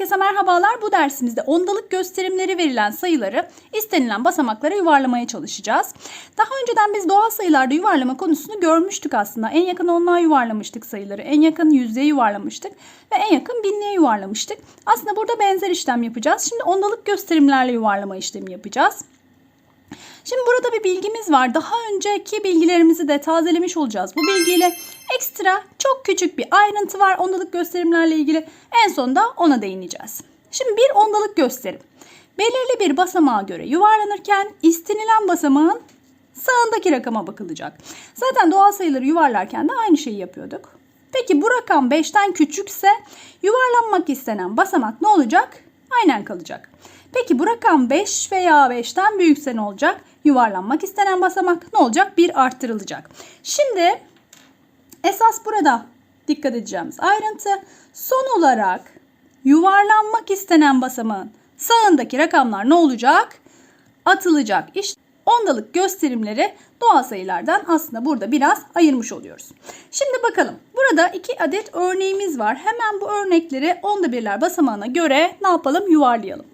Herkese merhabalar. Bu dersimizde ondalık gösterimleri verilen sayıları istenilen basamaklara yuvarlamaya çalışacağız. Daha önceden biz doğal sayılarda yuvarlama konusunu görmüştük aslında. En yakın onluğa yuvarlamıştık sayıları. En yakın yüzdeye yuvarlamıştık. Ve en yakın binliğe yuvarlamıştık. Aslında burada benzer işlem yapacağız. Şimdi ondalık gösterimlerle yuvarlama işlemi yapacağız. Şimdi burada bir bilgimiz var. Daha önceki bilgilerimizi de tazelemiş olacağız. Bu bilgiyle ekstra çok küçük bir ayrıntı var ondalık gösterimlerle ilgili. En sonunda ona değineceğiz. Şimdi bir ondalık gösterim. Belirli bir basamağa göre yuvarlanırken istenilen basamağın sağındaki rakama bakılacak. Zaten doğal sayıları yuvarlarken de aynı şeyi yapıyorduk. Peki bu rakam 5'ten küçükse yuvarlanmak istenen basamak ne olacak? Aynen kalacak. Peki bu rakam 5 veya 5'ten büyükse ne olacak? Yuvarlanmak istenen basamak ne olacak? Bir arttırılacak. Şimdi esas burada dikkat edeceğimiz ayrıntı son olarak yuvarlanmak istenen basamağın sağındaki rakamlar ne olacak? Atılacak. İşte ondalık gösterimleri doğal sayılardan aslında burada biraz ayırmış oluyoruz. Şimdi bakalım. Burada iki adet örneğimiz var. Hemen bu örnekleri onda birler basamağına göre ne yapalım? Yuvarlayalım.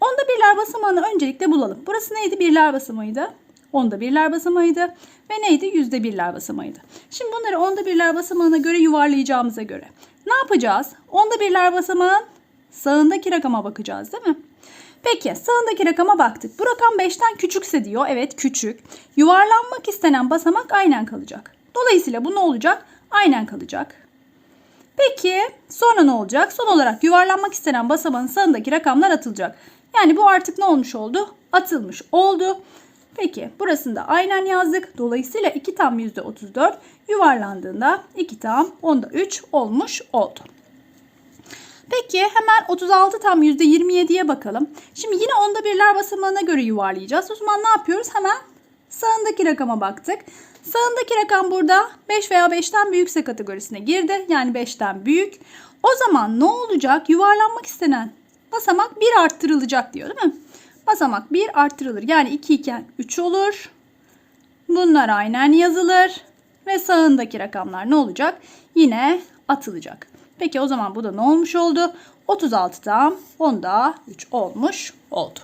Onda birler basamağını öncelikle bulalım. Burası neydi? Birler basamağıydı. Onda birler basamağıydı. Ve neydi? Yüzde birler basamağıydı. Şimdi bunları onda birler basamağına göre yuvarlayacağımıza göre. Ne yapacağız? Onda birler basamağın sağındaki rakama bakacağız değil mi? Peki sağındaki rakama baktık. Bu rakam 5'ten küçükse diyor. Evet küçük. Yuvarlanmak istenen basamak aynen kalacak. Dolayısıyla bu ne olacak? Aynen kalacak. Peki sonra ne olacak? Son olarak yuvarlanmak istenen basamağın sağındaki rakamlar atılacak. Yani bu artık ne olmuş oldu? Atılmış oldu. Peki burasında aynen yazdık. Dolayısıyla 2 tam %34 yuvarlandığında 2 tam onda 3 olmuş oldu. Peki hemen 36 tam %27'ye bakalım. Şimdi yine onda birler basamağına göre yuvarlayacağız. O zaman ne yapıyoruz? Hemen sağındaki rakama baktık. Sağındaki rakam burada 5 veya 5'ten büyükse kategorisine girdi. Yani 5'ten büyük. O zaman ne olacak? Yuvarlanmak istenen basamak 1 arttırılacak diyor değil mi? Basamak 1 arttırılır. Yani 2 iken 3 olur. Bunlar aynen yazılır. Ve sağındaki rakamlar ne olacak? Yine atılacak. Peki o zaman bu da ne olmuş oldu? 36'dan 10'da 3 olmuş oldu.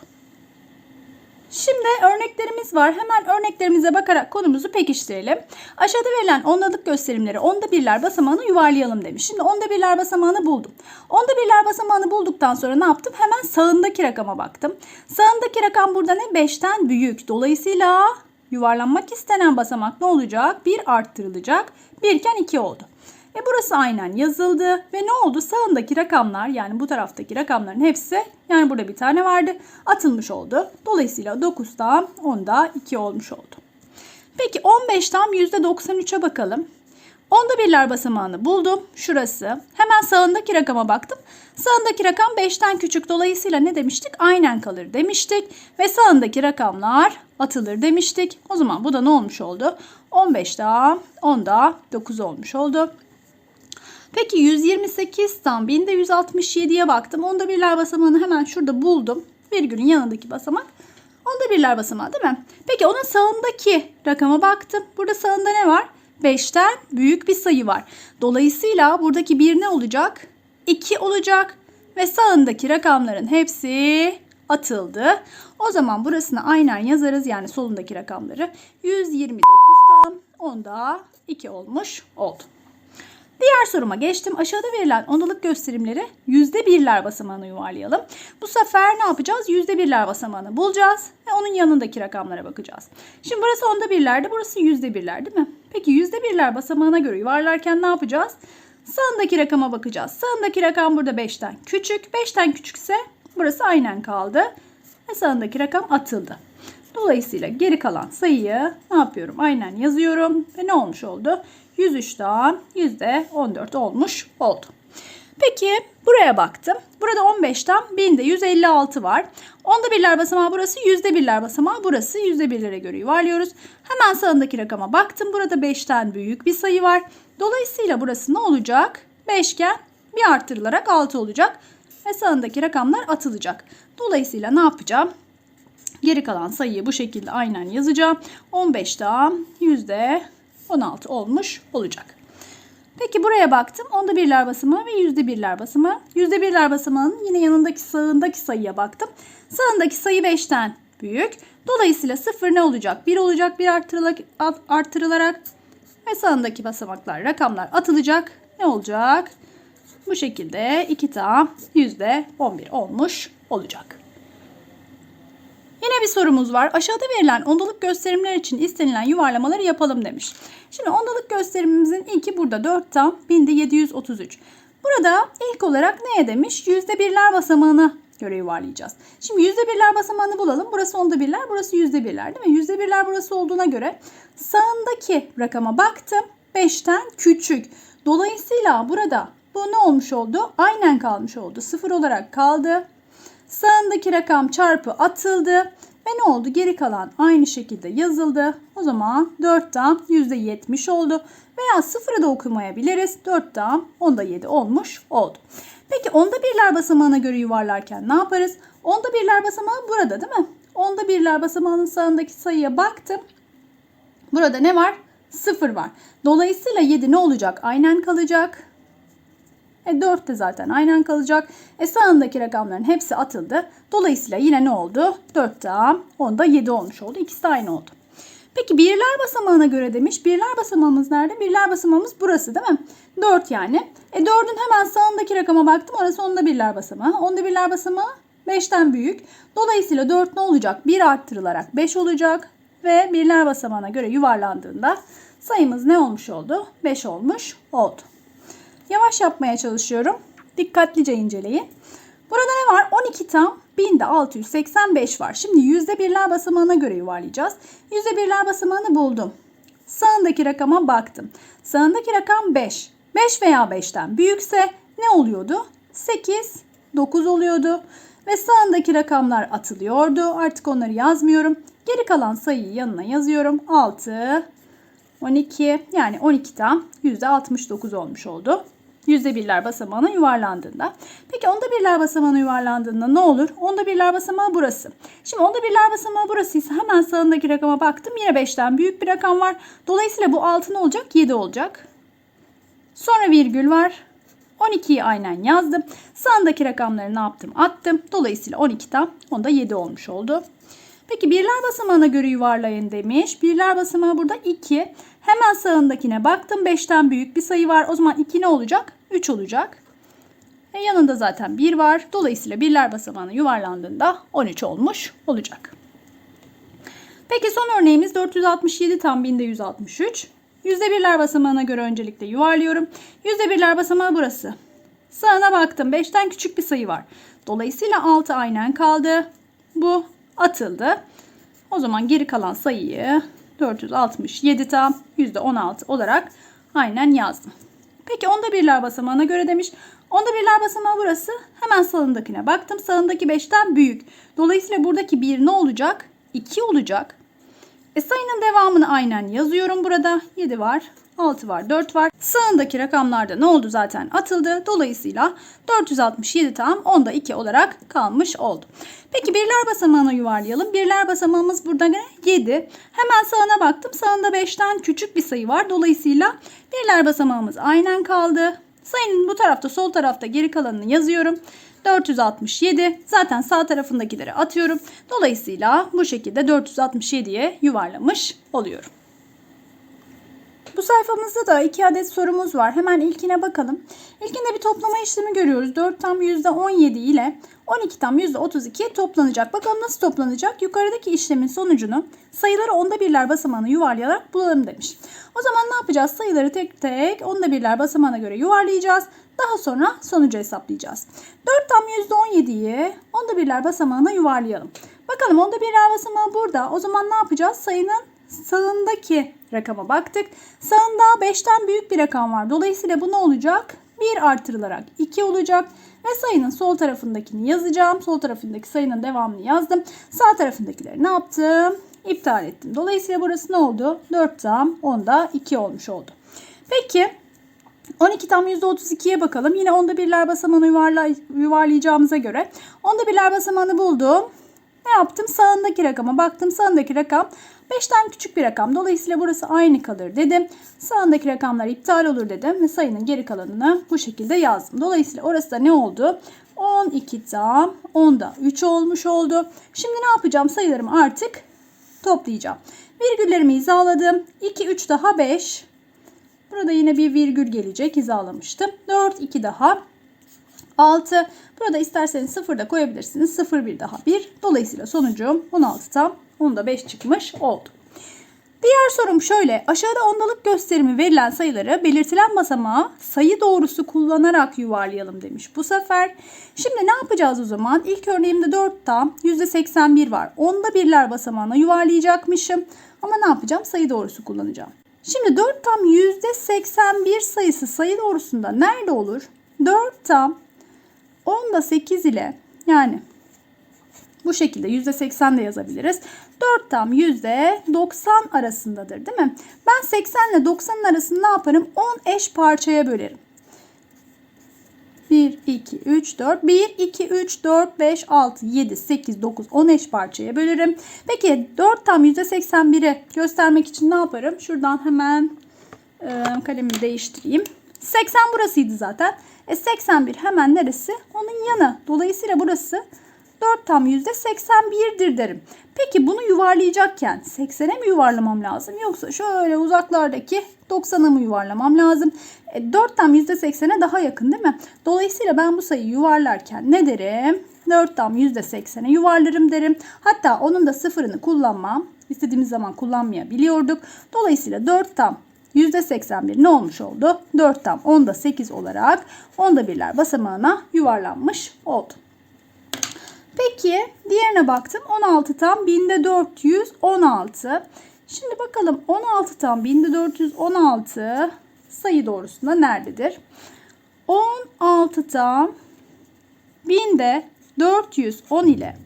Şimdi örneklerimiz var. Hemen örneklerimize bakarak konumuzu pekiştirelim. Aşağıda verilen ondalık gösterimleri onda birler basamağını yuvarlayalım demiş. Şimdi onda birler basamağını buldum. Onda birler basamağını bulduktan sonra ne yaptım? Hemen sağındaki rakama baktım. Sağındaki rakam burada ne? 5'ten büyük. Dolayısıyla yuvarlanmak istenen basamak ne olacak? 1 arttırılacak. 1 iken 2 oldu. E burası aynen yazıldı ve ne oldu? Sağındaki rakamlar yani bu taraftaki rakamların hepsi yani burada bir tane vardı atılmış oldu. Dolayısıyla 9'da 10'da 2 olmuş oldu. Peki 15 tam %93'e bakalım. Onda birler basamağını buldum. Şurası. Hemen sağındaki rakama baktım. Sağındaki rakam 5'ten küçük. Dolayısıyla ne demiştik? Aynen kalır demiştik. Ve sağındaki rakamlar atılır demiştik. O zaman bu da ne olmuş oldu? 15'da 10'da 9 olmuş oldu. Peki 128 tam 1000'de 167'ye baktım. Onda birler basamağını hemen şurada buldum. Virgülün yanındaki basamak. Onda birler basamağı değil mi? Peki onun sağındaki rakama baktım. Burada sağında ne var? 5'ten büyük bir sayı var. Dolayısıyla buradaki 1 ne olacak? 2 olacak. Ve sağındaki rakamların hepsi atıldı. O zaman burasını aynen yazarız. Yani solundaki rakamları. 129'dan 10'da 2 olmuş oldu. Diğer soruma geçtim. Aşağıda verilen ondalık gösterimleri yüzde birler basamağına yuvarlayalım. Bu sefer ne yapacağız? Yüzde birler basamağını bulacağız ve onun yanındaki rakamlara bakacağız. Şimdi burası onda birlerdi, burası yüzde birler değil mi? Peki yüzde birler basamağına göre yuvarlarken ne yapacağız? Sağındaki rakama bakacağız. Sağındaki rakam burada 5'ten küçük. 5'ten küçükse burası aynen kaldı. Ve sağındaki rakam atıldı. Dolayısıyla geri kalan sayıyı ne yapıyorum? Aynen yazıyorum. Ve ne olmuş oldu? 103'ten %14 olmuş oldu. Peki buraya baktım. Burada 15'ten 1000'de 156 var. Onda birler basamağı burası, yüzde birler basamağı burası. Yüzde birlere göre yuvarlıyoruz. Hemen sağındaki rakama baktım. Burada 5'ten büyük bir sayı var. Dolayısıyla burası ne olacak? 5 iken bir arttırılarak 6 olacak. Ve sağındaki rakamlar atılacak. Dolayısıyla ne yapacağım? Geri kalan sayıyı bu şekilde aynen yazacağım. 15'ten %16 olmuş olacak. Peki buraya baktım. Onda birler basamağı ve yüzde birler basamağı. Yüzde birler basamağının yine yanındaki sağındaki sayıya baktım. Sağındaki sayı 5'ten büyük. Dolayısıyla sıfır ne olacak? 1 olacak. 1 artırılarak, artırılarak ve sağındaki basamaklar, rakamlar atılacak. Ne olacak? Bu şekilde 2 tam yüzde 11 olmuş olacak. Yine bir sorumuz var. Aşağıda verilen ondalık gösterimler için istenilen yuvarlamaları yapalım demiş. Şimdi ondalık gösterimimizin ilki burada 4 tam binde 733. Burada ilk olarak neye demiş? Yüzde birler basamağına göre yuvarlayacağız. Şimdi yüzde birler basamağını bulalım. Burası onda birler, burası yüzde birler değil mi? Yüzde birler burası olduğuna göre sağındaki rakama baktım. 5'ten küçük. Dolayısıyla burada bu ne olmuş oldu? Aynen kalmış oldu. Sıfır olarak kaldı. Sağındaki rakam çarpı atıldı. Ve ne oldu? Geri kalan aynı şekilde yazıldı. O zaman 4 tam %70 oldu. Veya sıfırı da okumayabiliriz. 4 tam onda 7 olmuş oldu. Peki onda birler basamağına göre yuvarlarken ne yaparız? Onda birler basamağı burada değil mi? Onda birler basamağının sağındaki sayıya baktım. Burada ne var? 0 var. Dolayısıyla 7 ne olacak? Aynen kalacak. E 4 de zaten aynen kalacak. E sağındaki rakamların hepsi atıldı. Dolayısıyla yine ne oldu? 4 tam 10'da 7 olmuş oldu. İkisi de aynı oldu. Peki birler basamağına göre demiş. Birler basamağımız nerede? Birler basamağımız burası değil mi? 4 yani. E 4'ün hemen sağındaki rakama baktım. Orası onda birler basamağı. Onda birler basamağı 5'ten büyük. Dolayısıyla 4 ne olacak? 1 arttırılarak 5 olacak. Ve birler basamağına göre yuvarlandığında sayımız ne olmuş oldu? 5 olmuş oldu. Yavaş yapmaya çalışıyorum. Dikkatlice inceleyin. Burada ne var? 12 tam 1000'de 685 var. Şimdi yüzde birler basamağına göre yuvarlayacağız. Yüzde birler basamağını buldum. Sağındaki rakama baktım. Sağındaki rakam 5. 5 veya 5'ten büyükse ne oluyordu? 8, 9 oluyordu. Ve sağındaki rakamlar atılıyordu. Artık onları yazmıyorum. Geri kalan sayıyı yanına yazıyorum. 6, 12 yani 12 tam %69 olmuş oldu. Yüzde birler basamağına yuvarlandığında. Peki onda birler basamağına yuvarlandığında ne olur? Onda birler basamağı burası. Şimdi onda birler basamağı burasıysa hemen sağındaki rakama baktım. Yine 5'ten büyük bir rakam var. Dolayısıyla bu 6 ne olacak? 7 olacak. Sonra virgül var. 12'yi aynen yazdım. Sağındaki rakamları ne yaptım? Attım. Dolayısıyla 12 tam onda 7 olmuş oldu. Peki birler basamağına göre yuvarlayın demiş. Birler basamağı burada 2. Hemen sağındakine baktım. 5'ten büyük bir sayı var. O zaman 2 ne olacak? 3 olacak. E yanında zaten 1 var. Dolayısıyla birler basamağına yuvarlandığında 13 olmuş olacak. Peki son örneğimiz 467 tam binde 163. Yüzde birler basamağına göre öncelikle yuvarlıyorum. Yüzde birler basamağı burası. Sağına baktım. 5'ten küçük bir sayı var. Dolayısıyla 6 aynen kaldı. Bu atıldı. O zaman geri kalan sayıyı 467 tam %16 olarak aynen yazdım. Peki onda birler basamağına göre demiş. Onda birler basamağı burası. Hemen sağındakine baktım. Sağındaki 5'ten büyük. Dolayısıyla buradaki 1 ne olacak? 2 olacak. E sayının devamını aynen yazıyorum burada. 7 var, 6 var, 4 var. Sağındaki rakamlarda ne oldu zaten atıldı. Dolayısıyla 467 tam 10'da 2 olarak kalmış oldu. Peki birler basamağına yuvarlayalım. Birler basamağımız burada ne? 7. Hemen sağına baktım. Sağında 5'ten küçük bir sayı var. Dolayısıyla birler basamağımız aynen kaldı. Sayının bu tarafta sol tarafta geri kalanını yazıyorum. 467. Zaten sağ tarafındakileri atıyorum. Dolayısıyla bu şekilde 467'ye yuvarlamış oluyorum. Bu sayfamızda da iki adet sorumuz var. Hemen ilkine bakalım. İlkinde bir toplama işlemi görüyoruz. 4 tam %17 ile 12 tam %32 toplanacak. Bakalım nasıl toplanacak? Yukarıdaki işlemin sonucunu sayıları onda birler basamağına yuvarlayarak bulalım demiş. O zaman ne yapacağız? Sayıları tek tek onda birler basamağına göre yuvarlayacağız. Daha sonra sonucu hesaplayacağız. 4 tam %17'yi onda birler basamağına yuvarlayalım. Bakalım onda birler basamağı burada. O zaman ne yapacağız? Sayının sağındaki rakama baktık. Sağında 5'ten büyük bir rakam var. Dolayısıyla bu ne olacak? 1 artırılarak 2 olacak. Ve sayının sol tarafındakini yazacağım. Sol tarafındaki sayının devamını yazdım. Sağ tarafındakileri ne yaptım? İptal ettim. Dolayısıyla burası ne oldu? 4 tam 10'da 2 olmuş oldu. Peki 12 tam %32'ye bakalım. Yine onda birler basamağını yuvarla, yuvarlayacağımıza göre onda birler basamağını buldum. Ne yaptım? Sağındaki rakama baktım. Sağındaki rakam 5'ten küçük bir rakam. Dolayısıyla burası aynı kalır dedim. Sağındaki rakamlar iptal olur dedim ve sayının geri kalanını bu şekilde yazdım. Dolayısıyla orası da ne oldu? 12 tam 10'da 3 olmuş oldu. Şimdi ne yapacağım? Sayılarımı artık toplayacağım. Virgüllerimi hizaladım. 2, 3 daha 5. Burada yine bir virgül gelecek. Hizalamıştım. 4, 2 daha 6. Burada isterseniz 0 da koyabilirsiniz. 0, 1 daha 1. Dolayısıyla sonucum 16 tam 10'da 5 çıkmış oldu. Diğer sorum şöyle. Aşağıda ondalık gösterimi verilen sayıları belirtilen basamağa sayı doğrusu kullanarak yuvarlayalım demiş bu sefer. Şimdi ne yapacağız o zaman? İlk örneğimde 4 tam %81 var. Onda birler basamağına yuvarlayacakmışım. Ama ne yapacağım? Sayı doğrusu kullanacağım. Şimdi 4 tam %81 sayısı sayı doğrusunda nerede olur? 4 tam 10'da 8 ile yani bu şekilde %80 de yazabiliriz. 4 tam %90 arasındadır değil mi? Ben 80 ile 90'ın arasını ne yaparım? 10 eş parçaya bölerim. 1, 2, 3, 4. 1, 2, 3, 4, 5, 6, 7, 8, 9, 10 eş parçaya bölerim. Peki 4 tam %81'i göstermek için ne yaparım? Şuradan hemen e, kalemimi değiştireyim. 80 burasıydı zaten. E 81 hemen neresi? Onun yanı. Dolayısıyla burası 4 tam %81'dir derim. Peki bunu yuvarlayacakken 80'e mi yuvarlamam lazım yoksa şöyle uzaklardaki 90'a mı yuvarlamam lazım? E, 4 tam %80'e daha yakın değil mi? Dolayısıyla ben bu sayıyı yuvarlarken ne derim? 4 tam %80'e yuvarlarım derim. Hatta onun da sıfırını kullanmam. İstediğimiz zaman kullanmayabiliyorduk. Dolayısıyla 4 tam %81 ne olmuş oldu? 4 tam 10'da 8 olarak 10'da birler basamağına yuvarlanmış oldu. Peki diğerine baktım. 16 tam 1416. Şimdi bakalım 16 tam 1416 sayı doğrusunda nerededir? 16 tam 1000'de 410 ile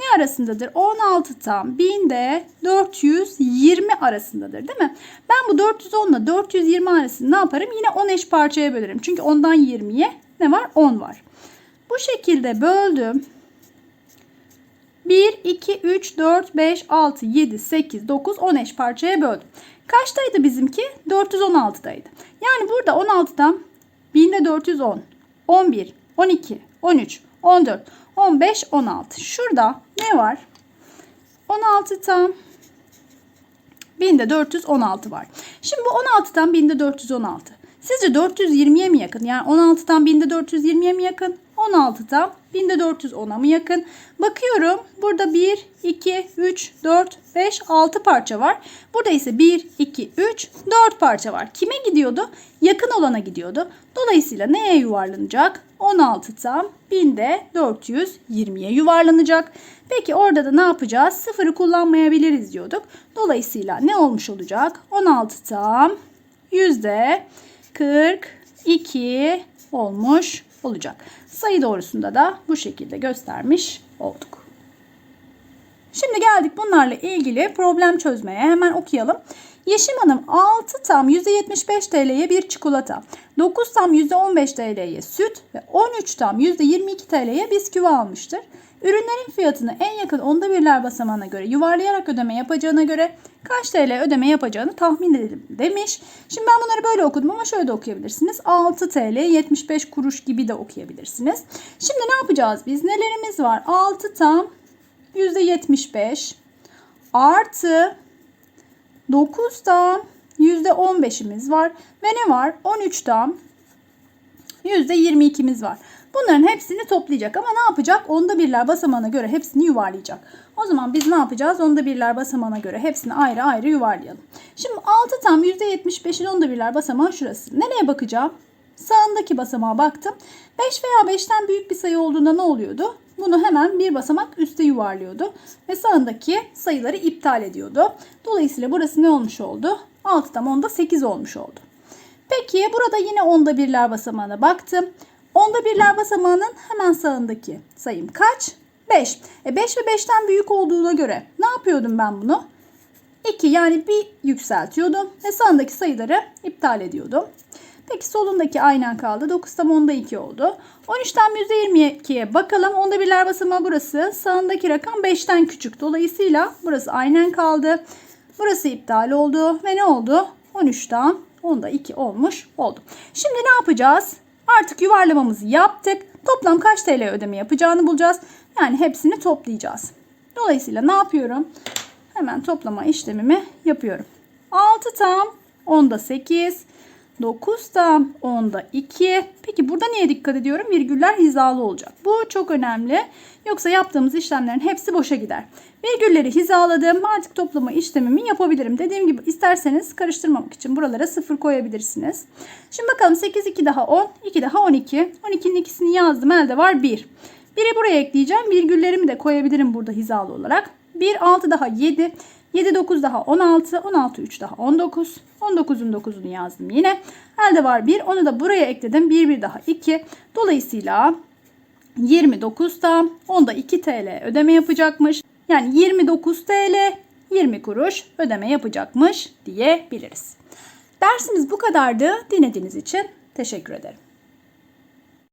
ne arasındadır? 16 tam 1000'de 420 arasındadır değil mi? Ben bu 410 ile 420 arasını ne yaparım? Yine 10 eş parçaya bölerim. Çünkü ondan 20'ye ne var? 10 var. Bu şekilde böldüm. 1, 2, 3, 4, 5, 6, 7, 8, 9, 10 eş parçaya böldüm. Kaçtaydı bizimki? 416'daydı. Yani burada 16'dan 1000'de 410, 11, 12, 13, 14, 15, 16. Şurada ne var? 16 tam 1000'de 416 var. Şimdi bu 16'dan 1000'de 416. Sizce 420'ye mi yakın? Yani 16'dan 1000'de 420'ye mi yakın? 16'dan 1000'de 410'a mı yakın? Bakıyorum. Burada 1, 2, 3, 4, 5, 6 parça var. Burada ise 1, 2, 3, 4 parça var. Kime gidiyordu? Yakın olana gidiyordu. Dolayısıyla neye yuvarlanacak? 16 tam 1000'de 420'ye yuvarlanacak. Peki orada da ne yapacağız? Sıfırı kullanmayabiliriz diyorduk. Dolayısıyla ne olmuş olacak? 16 tam yüzde 42 olmuş olacak. Sayı doğrusunda da bu şekilde göstermiş olduk. Şimdi geldik bunlarla ilgili problem çözmeye. Hemen okuyalım. Yeşim Hanım 6 tam %75 TL'ye bir çikolata, 9 tam %15 TL'ye süt ve 13 tam %22 TL'ye bisküvi almıştır. Ürünlerin fiyatını en yakın onda birler basamağına göre yuvarlayarak ödeme yapacağına göre kaç TL ödeme yapacağını tahmin edelim demiş. Şimdi ben bunları böyle okudum ama şöyle de okuyabilirsiniz. 6 TL 75 kuruş gibi de okuyabilirsiniz. Şimdi ne yapacağız biz? Nelerimiz var? 6 tam %75 artı 9 tam %15'imiz var. Ve ne var? 13 tam %22'miz var. Bunların hepsini toplayacak ama ne yapacak? Onda birler basamağına göre hepsini yuvarlayacak. O zaman biz ne yapacağız? Onda birler basamağına göre hepsini ayrı ayrı yuvarlayalım. Şimdi 6 tam %75'in onda birler basamağı şurası. Nereye bakacağım? Sağındaki basamağa baktım. 5 veya 5'ten büyük bir sayı olduğunda ne oluyordu? Bunu hemen bir basamak üste yuvarlıyordu. Ve sağındaki sayıları iptal ediyordu. Dolayısıyla burası ne olmuş oldu? 6 tam onda 8 olmuş oldu. Peki burada yine onda birler basamağına baktım. Onda birler basamağının hemen sağındaki sayım kaç? 5. E 5 ve 5'ten büyük olduğuna göre ne yapıyordum ben bunu? 2 yani bir yükseltiyordum ve sağındaki sayıları iptal ediyordum. Peki solundaki aynen kaldı. 9 tam onda 2 oldu. 13'ten %22'ye bakalım. Onda birler basamağı burası. Sağındaki rakam 5'ten küçük. Dolayısıyla burası aynen kaldı. Burası iptal oldu. Ve ne oldu? 13'ten onda 2 olmuş oldu. Şimdi ne yapacağız? Artık yuvarlamamızı yaptık. Toplam kaç TL ödeme yapacağını bulacağız. Yani hepsini toplayacağız. Dolayısıyla ne yapıyorum? Hemen toplama işlemimi yapıyorum. 6 tam onda 8. 9 tam onda 2. Peki burada niye dikkat ediyorum? Virgüller hizalı olacak. Bu çok önemli. Yoksa yaptığımız işlemlerin hepsi boşa gider. Virgülleri hizaladım. Artık toplama işlemimi yapabilirim. Dediğim gibi isterseniz karıştırmamak için buralara 0 koyabilirsiniz. Şimdi bakalım 8 2 daha 10. 2 daha 12. 12'nin ikisini yazdım. Elde var 1. 1'i buraya ekleyeceğim. Virgüllerimi de koyabilirim burada hizalı olarak. 1 6 daha 7. 7 9 daha 16. 16 3 daha 19. 19'un 9'unu yazdım yine. Elde var 1. Onu da buraya ekledim. 1 1 daha 2. Dolayısıyla 29 tam onda 2 TL ödeme yapacakmış. Yani 29 TL 20 kuruş ödeme yapacakmış diyebiliriz. Dersimiz bu kadardı. Dinlediğiniz için teşekkür ederim.